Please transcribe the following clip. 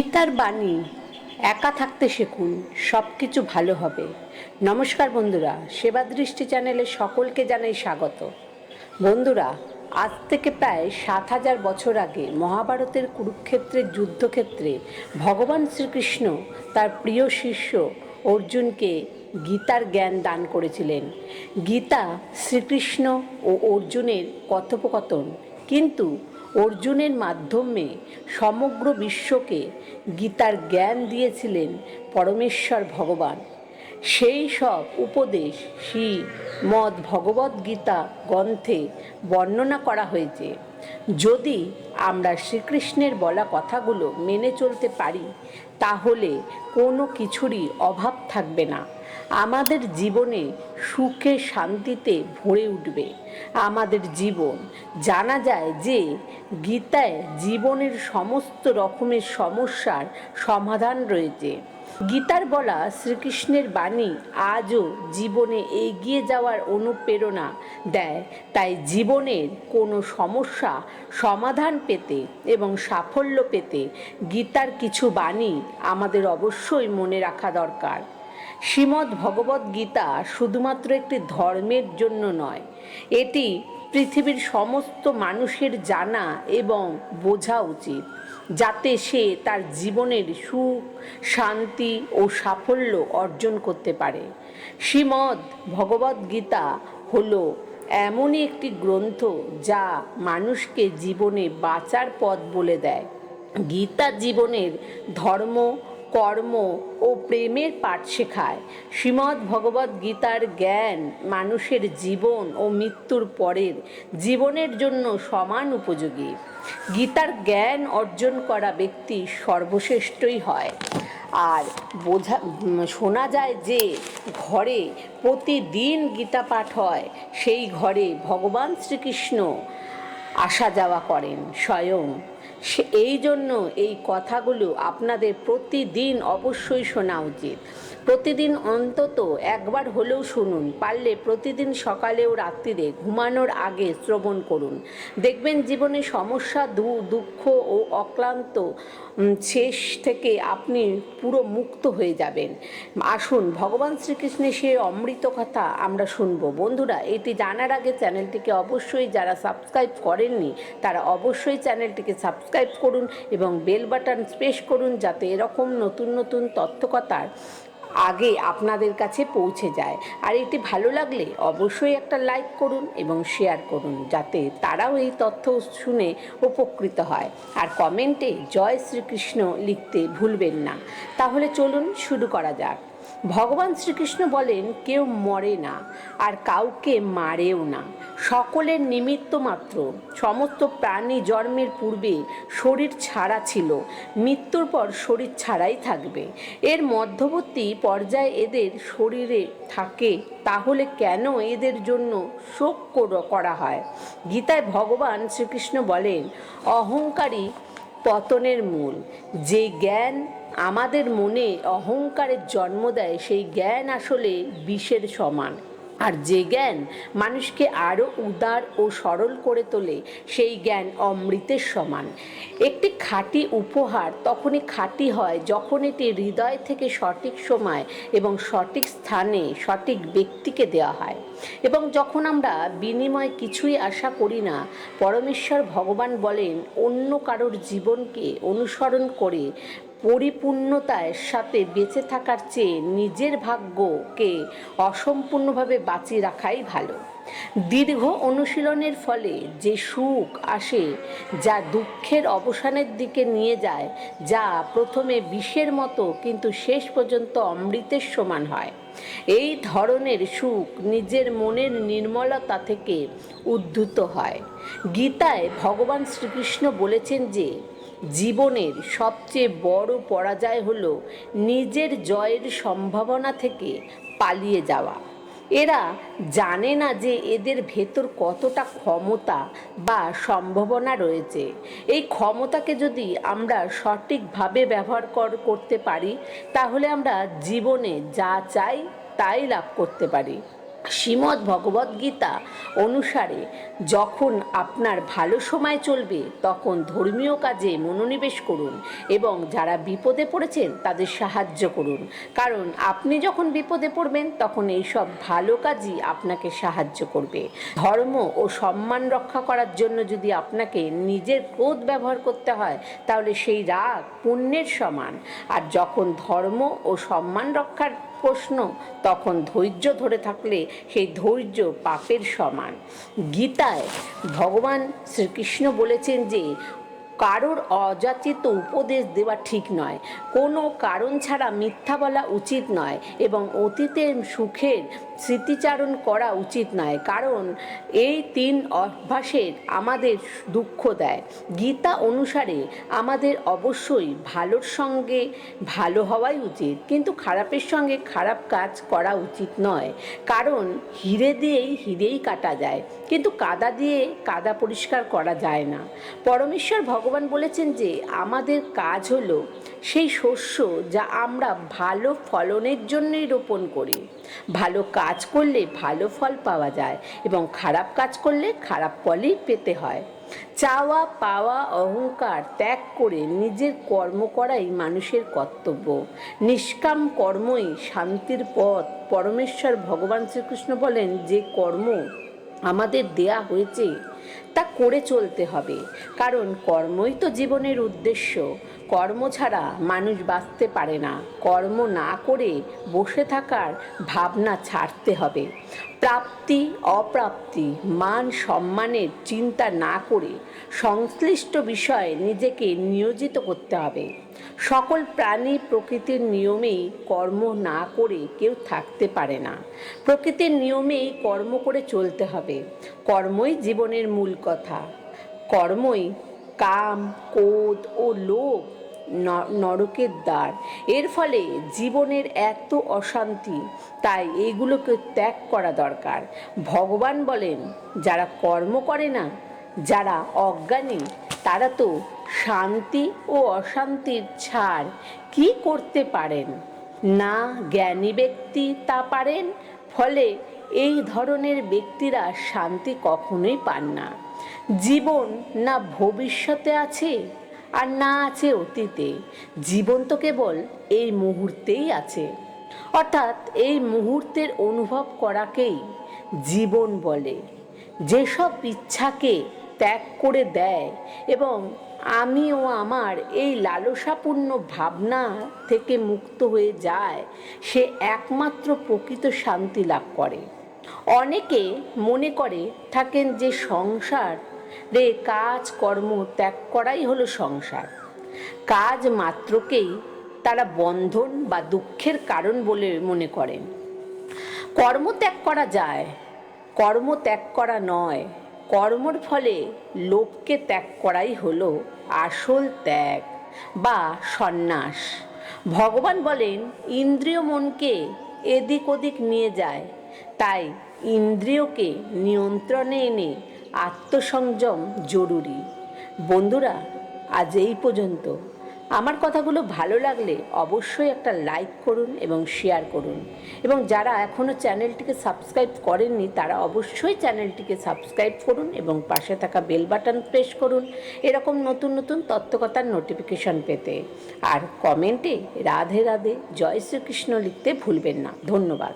গীতার বাণী, একা থাকতে শিখুন সব কিছু ভালো হবে। নমস্কার বন্ধুরা, সেবা দৃষ্টি চ্যানেলে সকলকে জানাই স্বাগত। বন্ধুরা, আজ থেকে প্রায় সাত হাজার বছর আগে মহাভারতের কুরুক্ষেত্রের যুদ্ধক্ষেত্রে ভগবান শ্রীকৃষ্ণ তার প্রিয় শিষ্য অর্জুনকে গীতার জ্ঞান দান করেছিলেন। গীতা শ্রীকৃষ্ণ ও অর্জুনের কথোপকথন, কিন্তু অর্জুনের মাধ্যমে সমগ্র বিশ্বকে গীতার জ্ঞান দিয়েছিলেন পরমেশ্বর ভগবান। সেই সব উপদেশ শ্রী মদ ভগবদ্ গীতা গ্রন্থে বর্ণনা করা হয়েছে। যদি আমরা শ্রীকৃষ্ণের বলা কথাগুলো মেনে চলতে পারি, তাহলে কোনো কিছুরই অভাব থাকবে না। আমাদের জীবনে সুখে শান্তিতে ভরে উঠবে। আমাদের জীবন, জানা যায় যে গীতায় জীবনের সমস্ত রকমের সমস্যার সমাধান রয়েছে। গীতার বলা শ্রীকৃষ্ণের বাণী আজও জীবনে এগিয়ে যাওয়ার অনুপ্রেরণা দেয়। তাই জীবনের কোনো সমস্যা সমাধান পেতে এবং সাফল্য পেতে গীতার কিছু বাণী আমাদের অবশ্যই মনে রাখা দরকার। শ্রীমদ্ ভগবদ্ গীতা শুধুমাত্র একটি ধর্মের জন্য নয়, এটি পৃথিবীর সমস্ত মানুষের জানা এবং বোঝা উচিত, যাতে সে তার জীবনের সুখ, শান্তি ও সাফল্য অর্জন করতে পারে। শ্রীমদ্ ভগবদ্ গীতা হলো এমনই একটি গ্রন্থ যা মানুষকে জীবনে বাঁচার পথ বলে দেয়। গীতা জীবনের ধর্ম কর্ম ও প্রেমের পাঠ শেখায়। শ্রীমদ্ ভগবদ্ গীতার জ্ঞান মানুষের জীবন ও মৃত্যুর পরের জীবনের জন্য সমান উপযোগী। গীতার জ্ঞান অর্জন করা ব্যক্তি সর্বশ্রেষ্ঠই হয়। আর বোঝা শোনা যায় যে ঘরে প্রতিদিন গীতা পাঠ হয়, সেই ঘরে ভগবান শ্রীকৃষ্ণ আসা যাওয়া করেন স্বয়ং। সে এই জন্য এই কথাগুলো আপনাদের প্রতিদিন অবশ্যই শোনা উচিত। প্রতিদিন অন্তত একবার হলেও শুনুন, পারলে প্রতিদিন সকালে ও রাত্রিরে ঘুমানোর আগে শ্রবণ করুন। দেখবেন জীবনে সমস্যা, দু, দুঃখ ও অক্লান্ত শেষ থেকে আপনি পুরো মুক্ত হয়ে যাবেন। আসুন, ভগবান শ্রীকৃষ্ণের সে অমৃত কথা আমরা শুনব। বন্ধুরা, এটি জানার আগে চ্যানেলটিকে অবশ্যই যারা সাবস্ক্রাইব করেননি, তারা অবশ্যই চ্যানেলটিকে সাবস্ক্রাইব করুন এবং বেল বাটন প্রেস করুন যাতে এরকম নতুন নতুন তথ্যকথার আগে আপনাদের কাছে পৌঁছে যায়। আর এটি ভালো লাগলে অবশ্যই একটা লাইক করুন এবং শেয়ার করুন যাতে তারাও এই তথ্য শুনে উপকৃত হয়। আর কমেন্টে জয় শ্রীকৃষ্ণ লিখতে ভুলবেন না। তাহলে চলুন শুরু করা যাক। ভগবান শ্রীকৃষ্ণ বলেন, কেউ মরে না আর কাউকে মারেও না। সকলের নিমিত্ত মাত্র। সমস্ত প্রাণী জন্মের পূর্বে শরীর ছাড়া ছিল। মৃত্যুর পর শরীর ছাড়াই থাকবে। এর মধ্যবর্তী পর্যায়ে এদের শরীরে থাকে। তাহলে কেন এদের জন্য শোক করা হয়? গীতায় ভগবান শ্রীকৃষ্ণ বলেন অহংকারী পতনের মূল। যে জ্ঞান আমাদের মনে অহংকারের জন্ম দেয় সেই জ্ঞান আসলে বিষের সমান। আর যে জ্ঞান মানুষকে আরও উদার ও সরল করে তোলে, সেই জ্ঞান অমৃতের সমান। একটি খাঁটি উপহার তখনই খাঁটি হয় যখন এটি হৃদয় থেকে সঠিক সময় এবং সঠিক স্থানে সঠিক ব্যক্তিকে দেওয়া হয়। এবং যখন আমরা বিনিময় কিছুই আশা করি না, পরমেশ্বর ভগবান বলেন, অন্য কারোর জীবনকে অনুসরণ করে পরিপূর্ণতার সাথে বেঁচে থাকার চেয়ে নিজের ভাগ্যকে অসম্পূর্ণভাবে বাঁচিয়ে রাখাই ভালো। দীর্ঘ অনুশীলনের ফলে যে সুখ আসে, যা দুঃখের অবসানের দিকে নিয়ে যায়, যা প্রথমে বিষের মতো কিন্তু শেষ পর্যন্ত অমৃতের সমান হয়। এই ধরনের সুখ নিজের মনের নির্মলতা থেকে উদ্ধূত হয়। গীতায় ভগবান শ্রীকৃষ্ণ বলেছেন যে জীবনের সবচেয়ে বড় পরাজয় হল নিজের জয়ের সম্ভাবনা থেকে পালিয়ে যাওয়া। এরা জানে না যে এদের ভেতর কতটা ক্ষমতা বা সম্ভাবনা রয়েছে। এই ক্ষমতাকে যদি আমরা সঠিকভাবে ব্যবহার কর, করতে পারি, তাহলে আমরা জীবনে যা চাই তাই লাভ করতে পারি। শ্রীমদ্ ভগবদ্গীতা অনুসারে, যখন আপনার ভালো সময় চলবে, তখন ধর্মীয় কাজে মনোনিবেশ করুন এবং যারা বিপদে পড়েছেন, তাদের সাহায্য করুন। কারণ আপনি যখন বিপদে পড়বেন, তখন এইসব ভালো কাজই আপনাকে সাহায্য করবে। ধর্ম ও সম্মান রক্ষা করার জন্য যদি আপনাকে নিজের ক্রোধ ব্যবহার করতে হয়, তাহলে সেই রাগ পুণ্যের সমান। আর যখন ধর্ম ও সম্মান রক্ষার প্রশ্ন, তখন ধৈর্য ধরে থাকলে সেই ধৈর্য পাপের সমান। গীতায় ভগবান শ্রীকৃষ্ণ বলেছেন যে, কারোর অযাচিত উপদেশ দেওয়া ঠিক নয়, কোনো কারণ ছাড়া মিথ্যা বলা উচিত নয় এবং অতীতের সুখের স্মৃতিচারণ করা উচিত নয়, কারণ এই তিন অভ্যাসের আমাদের দুঃখ দেয়। গীতা অনুসারে আমাদের অবশ্যই ভালোর সঙ্গে ভালো হওয়াই উচিত, কিন্তু খারাপের সঙ্গে খারাপ কাজ করা উচিত নয়, কারণ হিরে দিয়েই হিরেই কাটা যায়, কিন্তু কাদা দিয়ে কাদা পরিষ্কার করা যায় না। পরমেশ্বর ভগবান বলেছেন যে, আমাদের কাজ হলো সেই শস্য যা আমরা ভালো ফলনের জন্যই রোপণ করি। ভালো কাজ করলে ভালো ফল পাওয়া যায় এবং খারাপ কাজ করলে খারাপ ফলই পেতে হয়। চাওয়া, পাওয়া, অহংকার ত্যাগ করে নিজের কর্ম করাই মানুষের কর্তব্য। নিষ্কাম কর্মই শান্তির পথ। পরমেশ্বর ভগবান শ্রীকৃষ্ণ বলেন, যে কর্ম আমাদের দেয়া হয়েছে, তা করে চলতে হবে। কারণ কর্মই তো জীবনের উদ্দেশ্য। কর্ম ছাড়া মানুষ বাঁচতে পারে না। কর্ম না করে বসে থাকার ভাবনা ছাড়তে হবে। প্রাপ্তি, অপ্রাপ্তি, মান সম্মানের চিন্তা না করে সংশ্লিষ্ট বিষয়ে নিজেকে নিয়োজিত করতে হবে। সকল প্রাণী প্রকৃতির নিয়মেই কর্ম না করে কেউ থাকতে পারে না। প্রকৃতির নিয়মেই কর্ম করে চলতে হবে। কর্মই জীবনের মূল কথা। কর্মই কাম, ক্রোধ ও লোভ নরকের দ্বার। এর ফলে জীবনের এত অশান্তি, তাই এইগুলোকে ত্যাগ করা দরকার। ভগবান বলেন, যারা কর্ম করে না, যারা অজ্ঞানী তারা তো শান্তি ও অশান্তির ছাড় কি করতে পারেন? না জ্ঞানী ব্যক্তি তা পারেন, ফলে এই ধরনের ব্যক্তিরা শান্তি কখনোই পান না। জীবন না ভবিষ্যতে আছে আর না আছে অতীতে। জীবন তো কেবল এই মুহূর্তেই আছে। অর্থাৎ এই মুহূর্তের অনুভব করাকেই জীবন বলে। যেসব ইচ্ছাকে ত্যাগ করে দেয় এবং আমি ও আমার এই লালসাপূর্ণ ভাবনা থেকে মুক্ত হয়ে যায়, সে একমাত্র প্রকৃত শান্তি লাভ করে। অনেকে মনে করে থাকেন যে সংসার রে কাজ, কর্ম ত্যাগ করাই হলো সংসার। কাজ মাত্রকেই তারা বন্ধন বা দুঃখের কারণ বলে মনে করেন। কর্ম ত্যাগ করা যায়, কর্ম ত্যাগ করা নয়। কর্মর ফলে লোভকে ত্যাগ করাই হলো আসল ত্যাগ বা সন্ন্যাস। ভগবান বলেন, ইন্দ্রিয় মনকে এদিক ওদিক নিয়ে যায়, তাই ইন্দ্রিয়কে নিয়ন্ত্রণে এনে আত্মসংযম জরুরি। বন্ধুরা, আজ এই পর্যন্ত। আমার কথাগুলো ভালো লাগলে অবশ্যই একটা লাইক করুন এবং শেয়ার করুন। এবং যারা এখনও চ্যানেলটিকে সাবস্ক্রাইব করেননি, তারা অবশ্যই চ্যানেলটিকে সাবস্ক্রাইব করুন এবং পাশে থাকা বেল বাটন প্রেস করুন। এরকম নতুন নতুন তত্ত্বকথার নোটিফিকেশন পেতে। আর কমেন্টে রাধে রাধে, জয় শ্রীকৃষ্ণ লিখতে ভুলবেন না। ধন্যবাদ।